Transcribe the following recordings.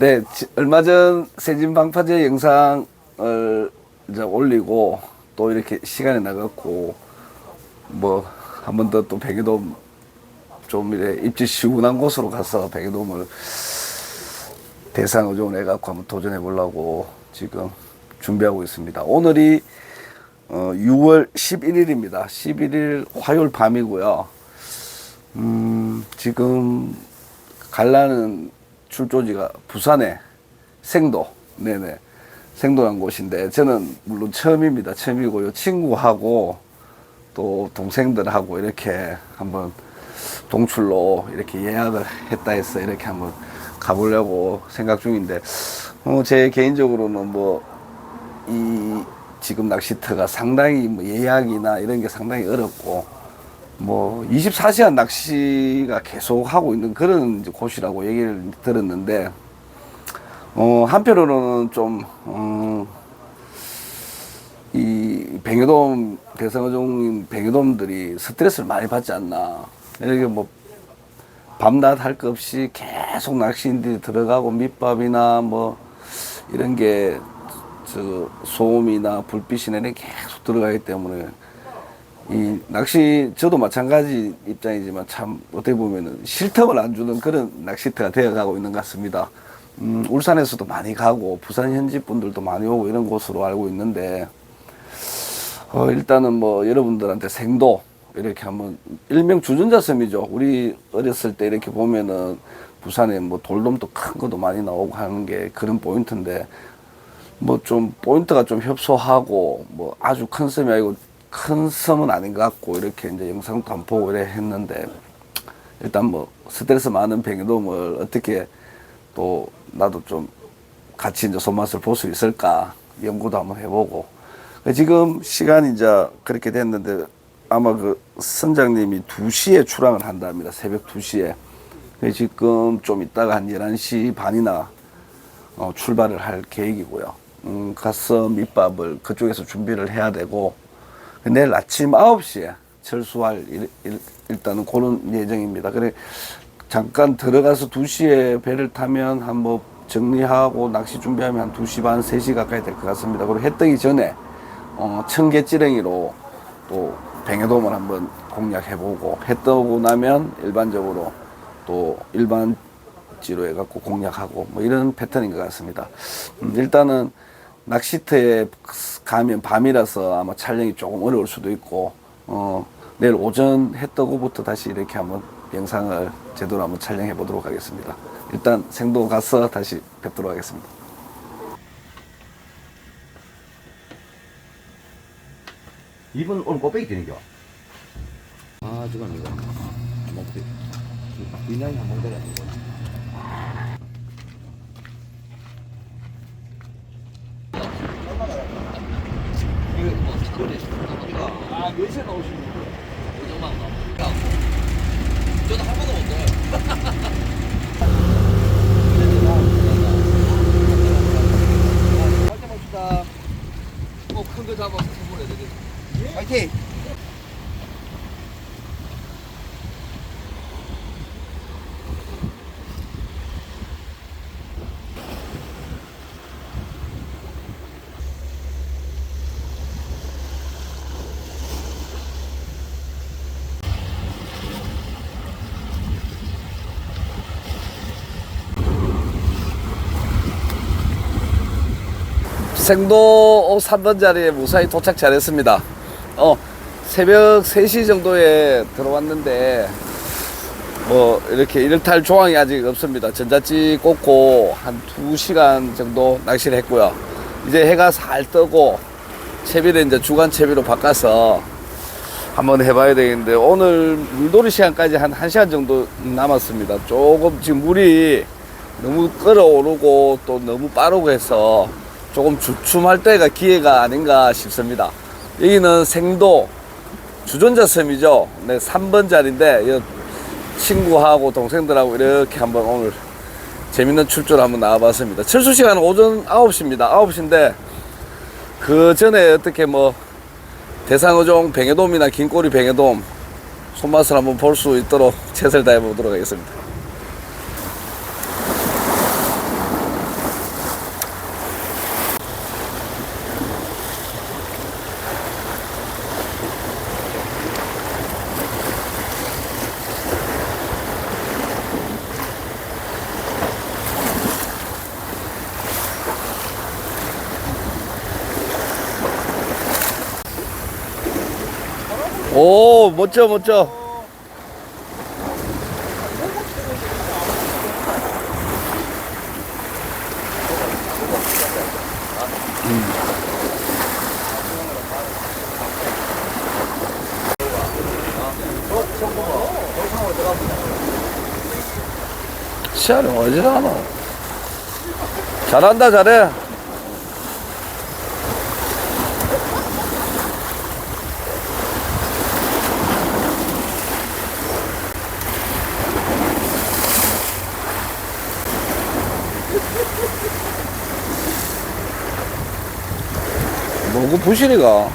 네, 지- 얼마 전 세진 방파제 영상을 이제 올리고 또 이렇게 시간이 나갔고 뭐 한 번 더 또 백여돔 좀 이래 입지 시원한 곳으로 가서 백여돔을 대상 의존을 해갖고 한번 도전해 보려고 지금 준비하고 있습니다. 오늘이 어, 6월 11일입니다. 11일 화요일 밤이고요. 음, 지금 갈라는 출조지가 부산의 생도, 네네, 생도란 곳인데 저는 물론 처음입니다. 처음이고 요. 친구하고 또 동생들하고 이렇게 한번 동출로 이렇게 예약을 했다 해서 이렇게 한번 가보려고 생각 중인데, 어, 제 개인적으로는 뭐, 이 지금 낚시터가 상당히 뭐 예약이나 이런 게 상당히 어렵고, 뭐 24시간 낚시가 계속 하고 있는 그런 곳이라고 얘기를 들었는데 어 한편으로는 좀 어, 이 뱅여돔 대성어종 뱅여돔들이 스트레스를 많이 받지 않나. 이렇게 뭐 밤낮 할 것 없이 계속 낚시인들이 들어가고 밑밥이나 뭐 이런 게저 소음이나 불빛이나 이런 게 계속 들어가기 때문에 이 낚시 저도 마찬가지 입장이지만 참 어떻게 보면은 쉴 틈을 안 주는 그런 낚시터가 되어가고 있는 것 같습니다. 음, 울산에서도 많이 가고 부산 현지 분들도 많이 오고 이런 곳으로 알고 있는데 어, 일단은 뭐 여러분들한테 생도 이렇게 한번 일명 주전자섬이죠. 우리 어렸을 때 이렇게 보면은 부산에 뭐 돌돔도 큰 것도 많이 나오고 하는 게 그런 포인트인데 뭐 좀 포인트가 좀 협소하고 뭐 아주 큰 섬이 아니고 큰 섬은 아닌 것 같고 이렇게 이제 영상도 안 보고 이래 했는데 일단 뭐 스트레스 많은 뱅이돔을 어떻게 또 나도 좀 같이 이제 손맛을 볼 수 있을까? 연구도 한번 해보고. 지금 시간이 이제 그렇게 됐는데 아마 그 선장님이 2시에 출항을 한답니다. 새벽 2시에. 지금 좀 이따가 한 11시 반이나 어, 출발을 할 계획이고요. 음, 가서 밑밥을 그쪽에서 준비를 해야 되고 내일 아침 9시에 철수할 일, 일, 일 단은 그런 예정입니다. 그래 잠깐 들어가서 2시에 배를 타면 한번 정리하고 낚시 준비하면 한 2시 반, 3시 가까이 될 것 같습니다. 그리고 해 뜨기 전에 어, 청계찌렁이로 또 뱅에돔을 한번 공략해보고 해 뜨고 나면 일반적으로 또 일반 지로 해갖고 공략하고 뭐 이런 패턴인 것 같습니다. 음, 일단은 낚시터에 가면 밤이라서 아마 촬영이 조금 어려울 수도 있고 어, 내일 오전 해 뜨고부터 다시 이렇게 한번 영상을 제대로 한번 촬영해 보도록 하겠습니다. 일단 생도 가서 다시 뵙도록 하겠습니다. 이분 오늘 꽃배기 되는겨. 아, 저건 이거. 먹지. 그냥 한번 먹어야 이거. 아, 몇시에 나오시는 거예요? 저도 한 번도 못 넣어요. 빨리 봅시다. 꼭큰 거 잡아서 선물해 드릴게요. 파이팅! 생도 3번 자리에 무사히 도착 잘했습니다. 어, 새벽 3시 정도에 들어왔는데, 뭐, 이렇게 일탈 조항이 아직 없습니다. 전자찌 꽂고 한 2시간 정도 낚시를 했고요. 이제 해가 살 뜨고, 채비를 이제 주간 채비로 바꿔서 한번 해봐야 되겠는데, 오늘 물놀이 시간까지 한 1시간 정도 남았습니다. 조금 지금 물이 너무 끓어오르고 또 너무 빠르고 해서 조금 주춤할 때가 기회가 아닌가 싶습니다. 여기는 생도 주전자 섬이죠. 네, 3번 자리인데 친구하고 동생들하고 이렇게 한번 오늘 재밌는 출조를 한번 나와봤습니다. 철수 시간은 오전 9시입니다. 9시인데 그 전에 어떻게 뭐 대상어종 뱅에돔이나 긴꼬리 뱅에돔 손맛을 한번 볼 수 있도록 최선을 다해 보도록 하겠습니다. 오 멋져 멋져. 어디서 하노? 잘한다 잘해 뭐고 부실이가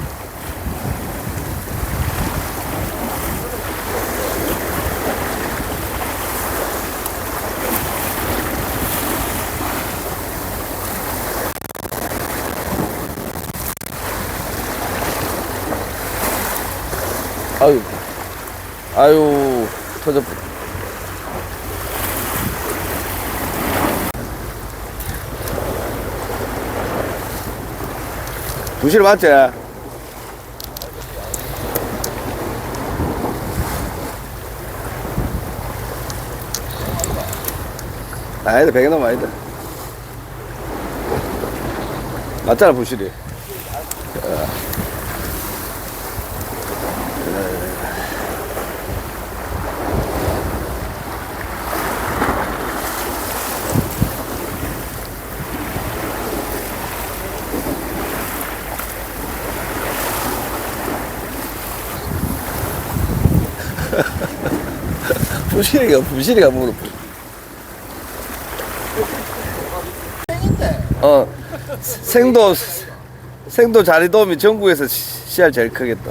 아유. 아유 터졌 부실 맞지? 아니다 백연놈 아니다 맞잖아 부실이 부실이가 부실이가 뭐로 어 생도 생도 자리 도움이 전국에서 시- 씨알 제일 크겠다.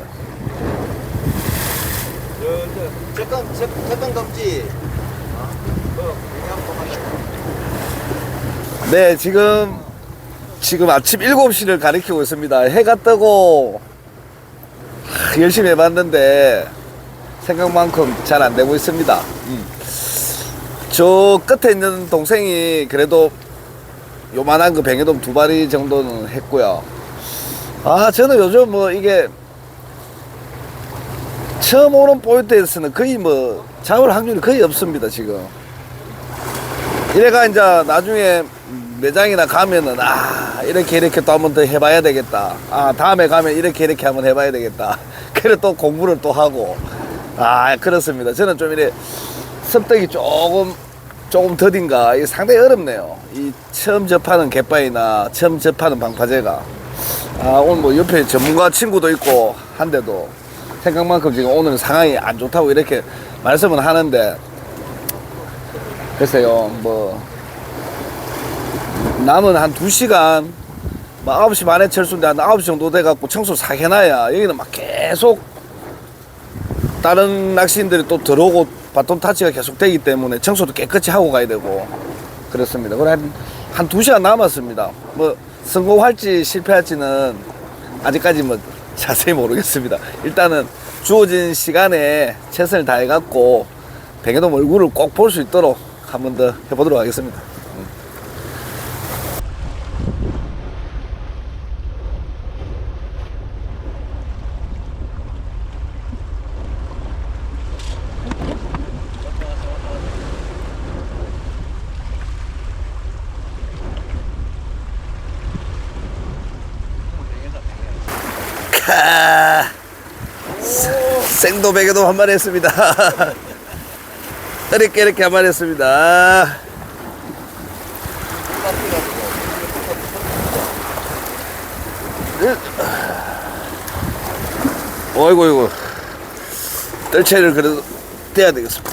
제건 제건 금지. 네 지금 지금 아침 7시를 가리키고 있습니다. 해가 뜨고 하, 열심히 해봤는데 생각만큼 잘 안 되고 있습니다. 음. 저 끝에 있는 동생이 그래도 요만한 그 뱅에돔 두 마리 정도는 했고요. 아 저는 요즘 뭐 이게 처음 오는 포인트에서는 거의 뭐 잡을 확률이 거의 없습니다 지금. 이래가 이제 나중에 매장이나 가면은 아 이렇게 이렇게 또 한 번 더 해봐야 되겠다. 아 다음에 가면 이렇게 이렇게 한번 해봐야 되겠다. 그래 또 공부를 또 하고 아 그렇습니다. 저는 좀 이래 습득이 조금 조금 더딘가 이게 상당히 어렵네요. 이 처음 접하는 갯바위나 처음 접하는 방파제가 아 오늘 뭐 옆에 전문가 친구도 있고 한데도 생각만큼 지금 오늘 상황이 안 좋다고 이렇게 말씀은 하는데 글쎄요 뭐 남은 한 2시간 뭐 9시 반에 철수인데 한 9시 정도 돼갖고 청소 싹 해놔야 여기는 막 계속 다른 낚시인들이 또 들어오고 바톤 타치가 계속 되기 때문에 청소도 깨끗이 하고 가야 되고 그렇습니다. 그래 한, 한 2시간 남았습니다. 뭐 성공할지 실패할지는 아직까지 뭐 자세히 모르겠습니다. 일단은 주어진 시간에 최선을 다해갖고 백여돔 얼굴을 꼭 볼 수 있도록 한 번 더 해보도록 하겠습니다. 카 생도백에도 한 마리 했습니다. 이렇게 이렇게 한 마리 했습니다. 어이구 어이구 뜰채를 그래도 떼야 되겠습니다.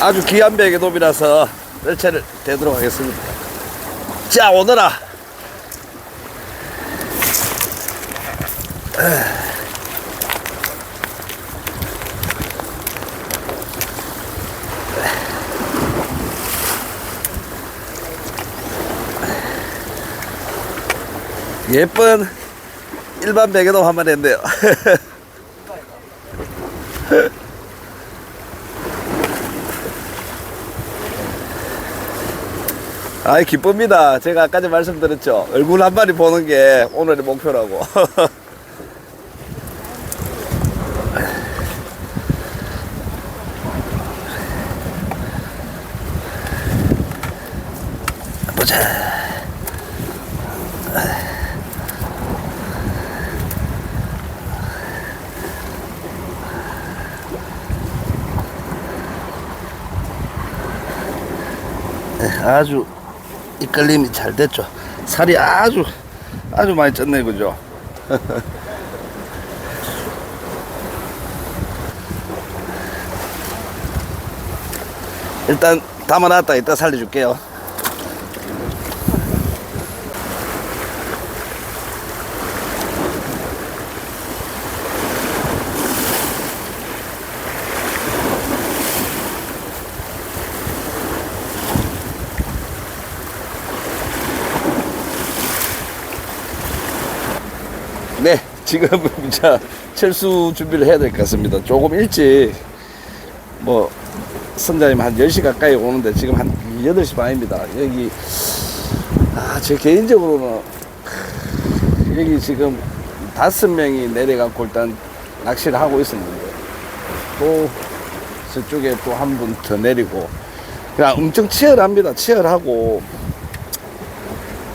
아주 귀한 백의 돔이라서 뜰채를 떼도록 하겠습니다. 자 오너라 예쁜 일반 베개도 한 마리 했네요. 아이 기쁩니다. 제가 아까 전 말씀드렸죠. 얼굴 한 마리 보는 게 오늘의 목표라고. 보자. 네, 아주 이끌림이 잘 됐죠. 살이 아주 아주 많이 쪘네 그죠. 일단 담아놨다 이따 살려줄게요. 네, 지금 자 철수 준비를 해야 될 것 같습니다. 조금 일찍 뭐 선장님 한 10시 가까이 오는데 지금 한 8시 반입니다. 여기 아, 제 개인적으로는 여기 지금 다섯 명이 내려갖고 일단 낚시를 하고 있었는데 또 저쪽에 또 한 분 더 내리고 그냥 엄청 치열합니다. 치열하고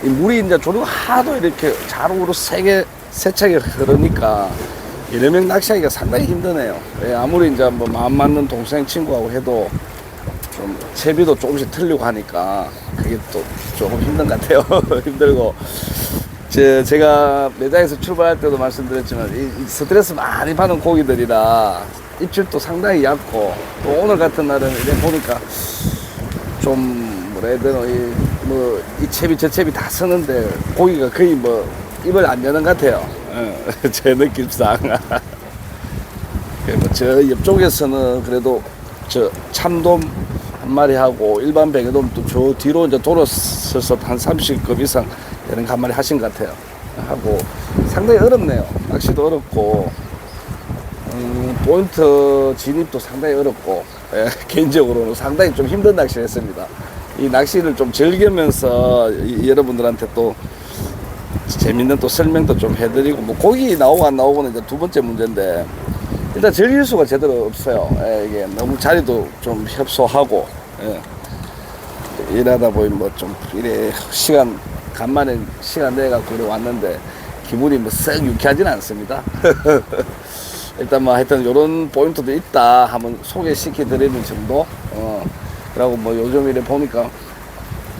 이 물이 이제 조류가 하도 이렇게 자루로 세게 세차게 흐르니까 여러 명 낚시하기가 상당히 힘드네요. 예, 아무리 이제 뭐 마음 맞는 동생 친구하고 해도 좀 채비도 조금씩 틀리고 하니까 그게 또 조금 힘든 것 같아요. 힘들고 제, 제가 매장에서 출발할 때도 말씀드렸지만 이, 이 스트레스 많이 받는 고기들이라 입질도 상당히 얕고 또 오늘 같은 날은 이래 보니까 좀 뭐라 해야 되나 이 뭐 이 채비 저 채비 다 쓰는데 고기가 거의 뭐 입을 안 여는 것 같아요. 어, 제 느낌상. 그뭐저 옆쪽에서는 그래도 저 참돔 한 마리 하고 일반 백여돔 또저 뒤로 이제 돌아서서 한 30급 이상 되는 거한 마리 하신 것 같아요. 하고 상당히 어렵네요. 낚시도 어렵고 음, 포인트 진입도 상당히 어렵고 예, 개인적으로는 상당히 좀 힘든 낚시를 했습니다. 이 낚시를 좀 즐기면서 이- 여러분들한테 또 재밌는 또 설명도 좀 해드리고 뭐 고기 나오고 안 나오고는 이제 두 번째 문제인데 일단 즐길 수가 제대로 없어요. 예, 이게 너무 자리도 좀 협소하고 예. 일하다 보니 뭐 좀 이래 시간 간만에 시간 내 갖고 이래 왔는데 기분이 뭐 썩 유쾌하진 않습니다. 일단 뭐 하여튼 요런 포인트도 있다 하면 소개시켜 드리는 정도 어 그리고 뭐 요즘 이래 보니까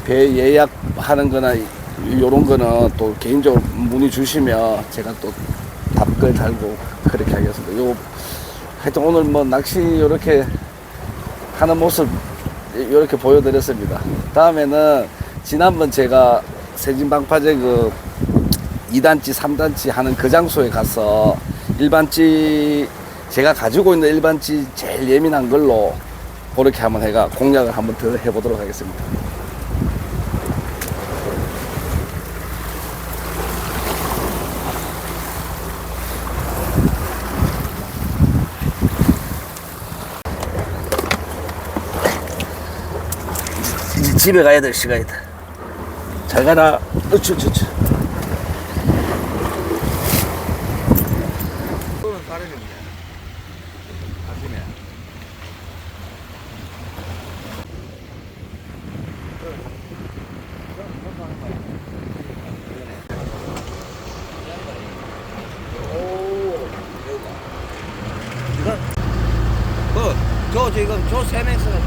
배 예약하는 거나 이- 요런 거는 또 개인적으로 문의 주시면 제가 또 답글 달고 그렇게 하겠습니다 요 하여튼 오늘 뭐 낚시 요렇게 하는 모습 이렇게 보여드렸습니다 다음에는 지난번 제가 세진방파제 그 2단지, 3단지 하는 그 장소에 가서 일반지 제가 가지고 있는 일반지 제일 예민한 걸로 그렇게 한번 해가 공략을 한번 더 해보도록 하겠습니다. 집에 가야 될 시간이다. 잘 가라. 다르겠네. 아침에. 그, 저 지금 저 세 명서.